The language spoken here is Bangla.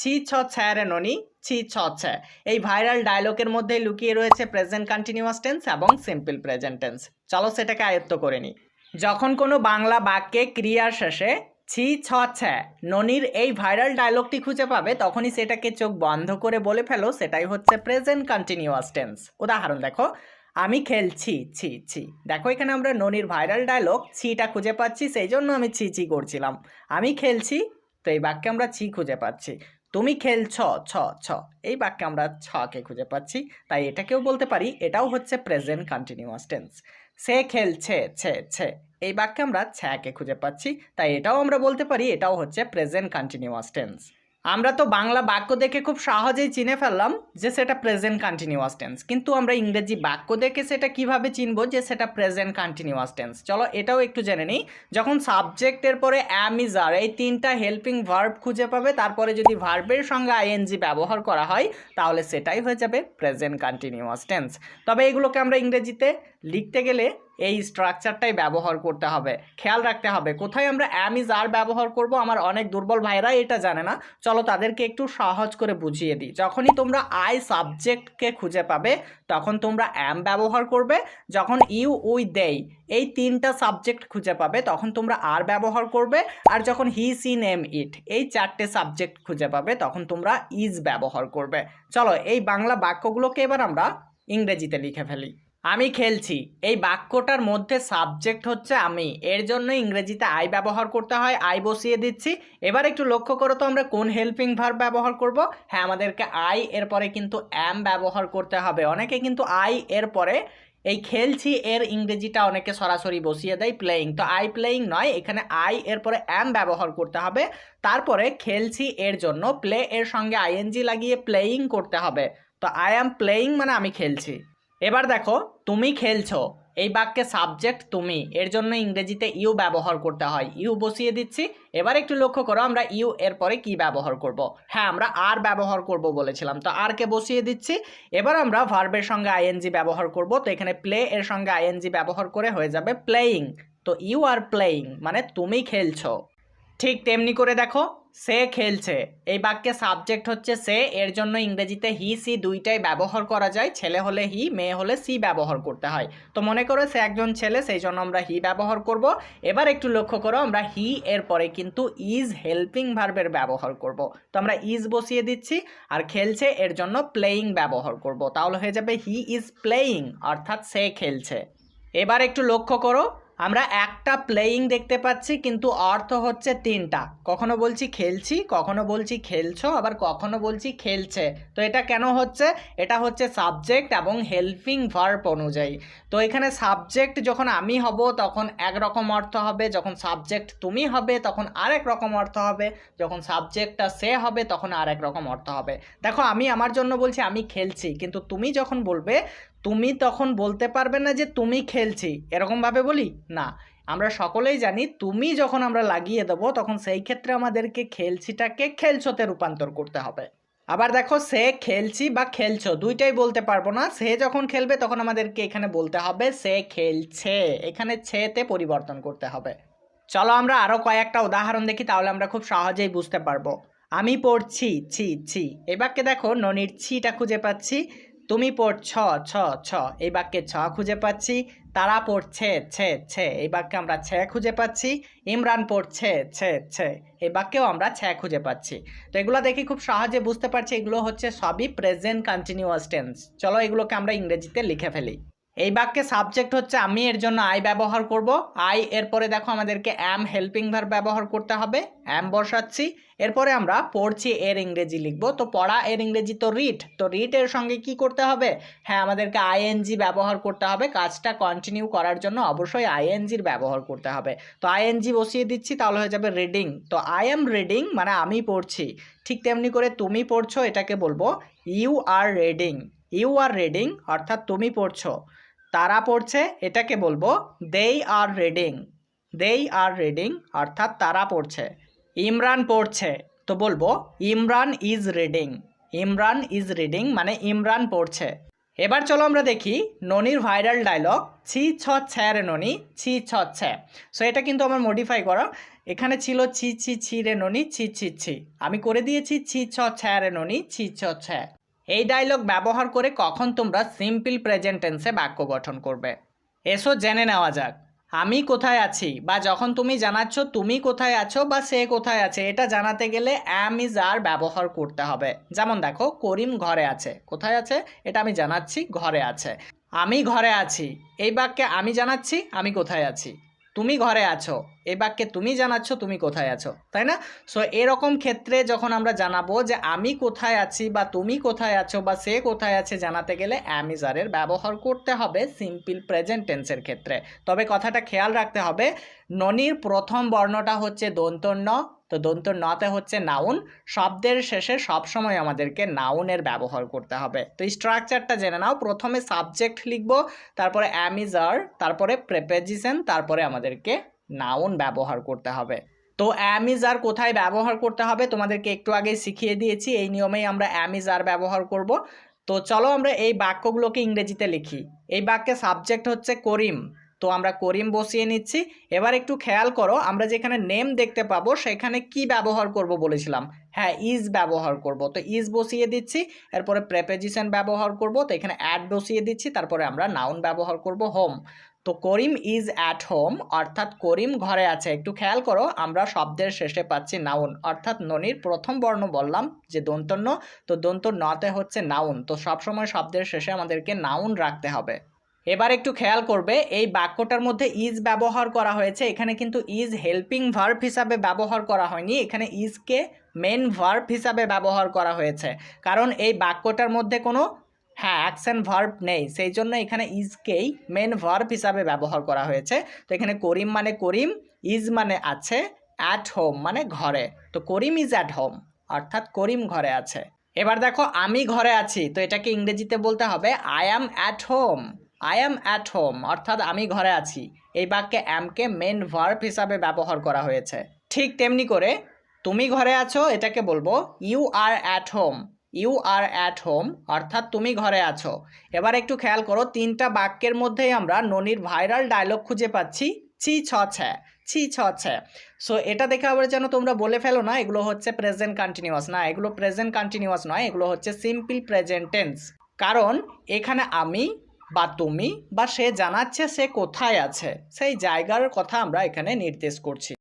ছি ছ ছ্যারে ননি, ছি ছ ছ্যা এই ভাইরাল ডায়লগের মধ্যে লুকিয়ে রয়েছে প্রেজেন্ট কন্টিনিউয়াস টেন্স এবং সিম্পল প্রেজেন্ট টেন্স চলো সেটাকে আয়ত্ত করে নিই। যখন কোনো বাংলা বাক্যে ক্রিয়ার শেষে ছি ছ ছ্যা ননির এই ভাইরাল ডায়লগটি খুঁজে পাবে, তখনই সেটাকে চোখ বন্ধ করে বলে ফেলো, সেটাই হচ্ছে প্রেজেন্ট কন্টিনিউয়াস টেন্স উদাহরণ দেখো, আমি খেলছি, ছি ছি। দেখো এখানে আমরা ননির ভাইরাল ডায়লগ ছিটা খুঁজে পাচ্ছি, সেই জন্য আমি ছি ছি করছিলাম। আমি খেলছি, তো এই বাক্যে আমরা ছি খুঁজে পাচ্ছি। তুমি খেলছ ছ ছ এই বাক্যে আমরা ছকে খুঁজে পাচ্ছি, তাই এটাকেও বলতে পারি, এটাও হচ্ছে প্রেজেন্ট কন্টিনিউয়াস টেন্স সে খেলছে ছে ছে এই বাক্যে আমরা ছ্যাকে খুঁজে পাচ্ছি, তাই এটাও আমরা বলতে পারি, এটাও হচ্ছে প্রেজেন্ট কন্টিনিউয়াস টেন্স আমরা তো বাংলা বাক্য দেখে খুব সহজেই চিনে ফেললাম যে সেটা প্রেজেন্ট কন্টিনিউয়াস টেন্স কিন্তু আমরা ইংরেজি বাক্য দেখে সেটা কীভাবে চিনবো যে সেটা প্রেজেন্ট কন্টিনিউয়াস টেন্স চলো এটাও একটু জেনে নিই। যখন সাবজেক্টের পরে অ্যাম ইজ আর এই তিনটা হেল্পিং ভার্ব খুঁজে পাবে, তারপরে যদি ভার্বের সঙ্গে আইএনজি ব্যবহার করা হয়, তাহলে সেটাই হয়ে যাবে প্রেজেন্ট কন্টিনিউয়াস টেন্স তবে এগুলোকে আমরা ইংরেজিতে লিখতে গেলে এই স্ট্রাকচারটাই ব্যবহার করতে হবে। খেয়াল রাখতে হবে, কোথায় আমরা অ্যাম ইজ আর ব্যবহার করব আমার অনেক দুর্বল ভাইরা এটা জানে না। চলো তাদেরকে একটু সহজ করে বুঝিয়ে দিই। যখনই তোমরা আই সাবজেক্টকে খুঁজে পাবে, তখন তোমরা অ্যাম ব্যবহার করবে। যখন ইউ উই দেই, এই তিনটা সাবজেক্ট খুঁজে পাবে, তখন তোমরা আর ব্যবহার করবে। আর যখন হি সি নেম ইট এই চারটে সাবজেক্ট খুঁজে পাবে, তখন তোমরা ইজ ব্যবহার করবে। চলো এই বাংলা বাক্যগুলোকে এবার আমরা ইংরেজিতে লিখে ফেলি। আমি খেলছি। এই বাক্যটার মধ্যে সাবজেক্ট হচ্ছে আমি। এর জন্য ইংরেজিতে আই ব্যবহার করতে হয় আই বসিয়ে দিচ্ছি। এবার একটু লক্ষ্য করো তো আমরা কোন হেল্পিং ভার্ব ব্যবহার করব। হ্যাঁ আমাদেরকে আই এর পরে কিন্তু অ্যাম ব্যবহার করতে হবে। অনেকে কিন্তু আই এর পরে এই খেলছি এর ইংরেজিটা অনেকে সরাসরি বসিয়ে দেয় প্লেয়িং তো আই প্লেয়িং নয়, এখানে আই এর পরে অ্যাম ব্যবহার করতে হবে। তারপরে খেলছি এর জন্য প্লে এর সঙ্গে আইএনজি লাগিয়ে প্লেয়িং করতে হবে। তো আই অ্যাম প্লেয়িং মানে আমি খেলছি। এবার দেখো, তুমি খেলছো। এই বাক্যে সাবজেক্ট তুমি। এর জন্য ইংরেজিতে ইউ ব্যবহার করতে হয়। ইউ বসিয়ে দিচ্ছি। এবার একটু লক্ষ্য করো, আমরা ইউ এর পরে কি ব্যবহার করব। হ্যাঁ আমরা আর ব্যবহার করব বলেছিলাম। তো আর কে বসিয়ে দিচ্ছি। এবার আমরা ভার্বের সঙ্গে আইএনজি ব্যবহার করব। তো এখানে প্লে এর সঙ্গে আইএনজি ব্যবহার করে হয়ে যাবে প্লেয়িং তো ইউ আর প্লেয়িং মানে তুমি খেলছো। ঠিক তেমনি করে দেখো। সে খেলছে। এই বাক্যে সাবজেক্ট হচ্ছে সে, এর জন্য ইংরেজিতে হি সি দুইটাই ব্যবহার করা যায়। ছেলে হলে হি মেয়ে হলে সি ব্যবহার করতে হয়। তো মনে করো সে একজন ছেলে, সেই জন্য আমরা হি ব্যবহার করব। এবার একটু লক্ষ্য করো, আমরা হি এর পরে কিন্তু ইজ হেল্পিং ভার্বের ব্যবহার করব। তো আমরা ইজ বসিয়ে দিচ্ছি, আর খেলছে, এর জন্য প্লেয়িং ব্যবহার করব। তাহলে হয়ে যাবে হি ইজ প্লেয়িং অর্থাৎ সে খেলছে। এবার একটু লক্ষ্য করো আমরা একটা প্লেয়িং দেখতে পাচ্ছি, কিন্তু অর্থ হচ্ছে তিনটা। কখনো বলছি খেলছি, কখনো বলছি খেলছো, আবার কখনো বলছি খেলছে। তো এটা কেন হচ্ছে? এটা হচ্ছে সাবজেক্ট এবং হেল্পিং ভার্ব অনুযায়ী। তো এখানে সাবজেক্ট যখন আমি হব, তখন একরকম অর্থ হবে, যখন সাবজেক্ট তুমি হবে, তখন আরেক রকম অর্থ হবে, যখন সাবজেক্টটা সে হবে, তখন আরেক রকম অর্থ হবে। দেখো, আমি আমার জন্য বলছি, আমি খেলছি, কিন্তু তুমি যখন বলবে তুমি তখন বলতে পারবে না যে তুমি খেলছি। এরকমভাবে বলি? না। আমরা সকলেই জানি তুমি যখন আমরা লাগিয়ে দেবো, তখন সেই ক্ষেত্রে আমাদেরকে খেলছিটাকে খেলছোতে রূপান্তর করতে হবে। আবার দেখো, সে খেলছি বা খেলছো, দুইটাই বলতে পারব না। সে যখন খেলবে, তখন আমাদেরকে এখানে বলতে হবে, সে খেলছে। এখানে ছেতে পরিবর্তন করতে হবে। চলো আমরা আরও কয়েকটা উদাহরণ দেখি, তাহলে আমরা খুব সহজেই বুঝতে পারব। আমি পড়ছি, ছি ছি। বাক্যে দেখো, ননির ছিটা খুঁজে পাচ্ছি। তুমি পড়ছ ছ ছ এই বাক্যে ছ খুঁজে পাচ্ছি, তারা পড়ছে ছে ছে এই বাক্যে আমরা ছে খুঁজে পাচ্ছি, ইমরান পড়ছে ছে ছে এই বাক্যেও আমরা ছে খুঁজে পাচ্ছি। তো এগুলো দেখি খুব সহজে বুঝতে পারছি, এগুলো হচ্ছে সবই প্রেজেন্ট কন্টিনিউয়াস টেন্স চলো এগুলোকে আমরা ইংরেজিতে লিখে ফেলি। এই বাক্যে সাবজেক্ট হচ্ছে আমি, এর জন্য আই ব্যবহার করব। আই এরপরে দেখো আমাদেরকে অ্যাম হেল্পিং ভার্ব ব্যবহার করতে হবে। অ্যাম বসাচ্ছি। এরপরে আমরা পড়ছি, এর ইংরেজি লিখব। তো পড়া, এর ইংরেজি তো রিড তো রিড এর সঙ্গে কি করতে হবে? হ্যাঁ আমাদেরকে আইএনজি ব্যবহার করতে হবে। কাজটা কন্টিনিউ করার জন্য অবশ্যই আইএনজির ব্যবহার করতে হবে। তো আইএনজি বসিয়ে দিচ্ছি, তাহলে হয়ে যাবে রিডিং তো আই এম রিডিং মানে আমি পড়ছি। ঠিক তেমনি করে তুমি পড়ছো, এটাকে বলব you are reading you are reading অর্থাৎ তুমি পড়ছো। তারা পড়ছে, এটাকে বলব দেই আর রিডিং দেই আর রিডিং অর্থাৎ তারা পড়ছে। ইমরান পড়ছে, তো বলব, Imran is reading Imran is reading মানে ইমরান পড়ছে। এবার চলো আমরা দেখি ননির ভাইরাল ডায়লগ ছি ছ ছ্যার ননি, ছি ছ ছ্যা সো এটা কিন্তু আমার মডিফাই করা। এখানে ছিল ছি ছি ছি রে ননি, ছি ছি ছি। আমি করে দিয়েছি ছি ছ ছ্যা রে ননি, ছি ছ ছ্যা এই ডায়লগ ব্যবহার করে কখন তোমরা সিম্পল প্রেজেন্ট টেন্সে বাক্য গঠন করবে। এসো জেনে নেওয়া যাক, আমি কোথায় আছি বা যখন তুমি জানাচ্ছ তুমি কোথায় আছো বা সে কোথায় আছে, এটা জানাতে গেলে অ্যাম ইজ আর ব্যবহার করতে হবে। যেমন দেখো, করিম ঘরে আছে। কোথায় আছে? এটা আমি জানাচ্ছি ঘরে আছে। আমি ঘরে আছি। এই বাক্যে আমি জানাচ্ছি, আমি কোথায় আছি? তুমি ঘরে আছো এই বাক্যে তুমি জানাচ্ছ, তুমি কোথায় আছো, তাই না? সো এরকম ক্ষেত্রে যখন আমরা জানাব যে আমি কোথায় আছি বা তুমি কোথায় আছো বা সে কোথায় আছে জানাতে গেলে অ্যামিজারের ব্যবহার করতে হবে সিম্পল প্রেজেন্ট টেন্সের ক্ষেত্রে। তবে কথাটা খেয়াল রাখতে হবে, ননির প্রথম বর্ণটা হচ্ছে দন্তন্য তো দন্ত নতে হচ্ছে নাউন শব্দের শেষে সবসময় আমাদেরকে নাউনের ব্যবহার করতে হবে। তো স্ট্রাকচারটা জেনে নাও, প্রথমে সাবজেক্ট লিখব, তারপরে অ্যামিজার তারপরে প্রেপেজিশন তারপরে আমাদেরকে নাউন ব্যবহার করতে হবে। তো অ্যামিজার কোথায় ব্যবহার করতে হবে? তোমাদেরকে একটু আগে শিখিয়ে দিয়েছি, এই নিয়মেই আমরা অ্যামিজার ব্যবহার করব। তো চলো আমরা এই বাক্যগুলোকে ইংরেজিতে লিখি। এই বাক্যে সাবজেক্ট হচ্ছে করিম। তো আমরা করিম বসিয়ে নিচ্ছি। এবার একটু খেয়াল করো, আমরা যেখানে নেম দেখতে পাবো, সেখানে কি ব্যবহার করব বলেছিলাম। হ্যাঁ ইজ ব্যবহার করব। তো ইজ বসিয়ে দিচ্ছি, এরপরে প্রেপেজিশন ব্যবহার করব, তো এখানে অ্যাড বসিয়ে দিচ্ছি, তারপরে আমরা নাউন ব্যবহার করব হোম তো করিম ইজ অ্যাট হোম অর্থাৎ করিম ঘরে আছে। একটু খেয়াল করো, আমরা শব্দের শেষে পাচ্ছি নাউন অর্থাৎ ননির প্রথম বর্ণ বললাম, যে দন্তন্য, তো দন্ত নতে হচ্ছে নাউন তো সবসময় শব্দের শেষে আমাদেরকে নাউন রাখতে হবে। এবার একটু খেয়াল করবে, এই বাক্যটার মধ্যে ইজ ব্যবহার করা হয়েছে, এখানে কিন্তু ইজ হেল্পিং ভার্ভ হিসাবে ব্যবহার করা হয়নি, এখানে ইজকে মেন ভার্ভ হিসাবে ব্যবহার করা হয়েছে, কারণ এই বাক্যটার মধ্যে কোনো হ্যাঁ অ্যাকশন ভার্ব নেই, সেই জন্য এখানে ইজকেই মেন ভার্ব হিসাবে ব্যবহার করা হয়েছে, তো এখানে করিম মানে করিম ইজ মানে আছে অ্যাট হোম মানে ঘরে, তো করিম ইজ অ্যাট হোম অর্থাৎ করিম ঘরে আছে, এবার দেখো আমি ঘরে আছি, তো এটাকে ইংরেজিতে বলতে হবে I am at home I am at home অর্থাৎ আমি ঘরে আছি। এই বাক্যে অ্যামকে মেন ভার্ব হিসাবে ব্যবহার করা হয়েছে। ঠিক তেমনি করে তুমি ঘরে আছো, এটাকে বলব you are at home you are at home অর্থাৎ তুমি ঘরে আছো। এবার একটু খেয়াল করো, তিনটা বাক্যের মধ্যেই আমরা ননির ভাইরাল ডায়লগ খুঁজে পাচ্ছি, ছি, ছ ছ্যা ছি, ছ ছ্যা সো এটা দেখে আবার যেন তোমরা বলে ফেলো না, এগুলো হচ্ছে প্রেজেন্ট কন্টিনিউয়াস না, এগুলো প্রেজেন্ট কন্টিনিউয়াস নয়, এগুলো হচ্ছে সিম্পল প্রেজেন্ট টেন্স কারণ এখানে আমি বা তুমি বা সে জানাচ্ছে সে কোথায় আছে। সেই জায়গার কথা আমরা এখানে নির্দেশ করছি।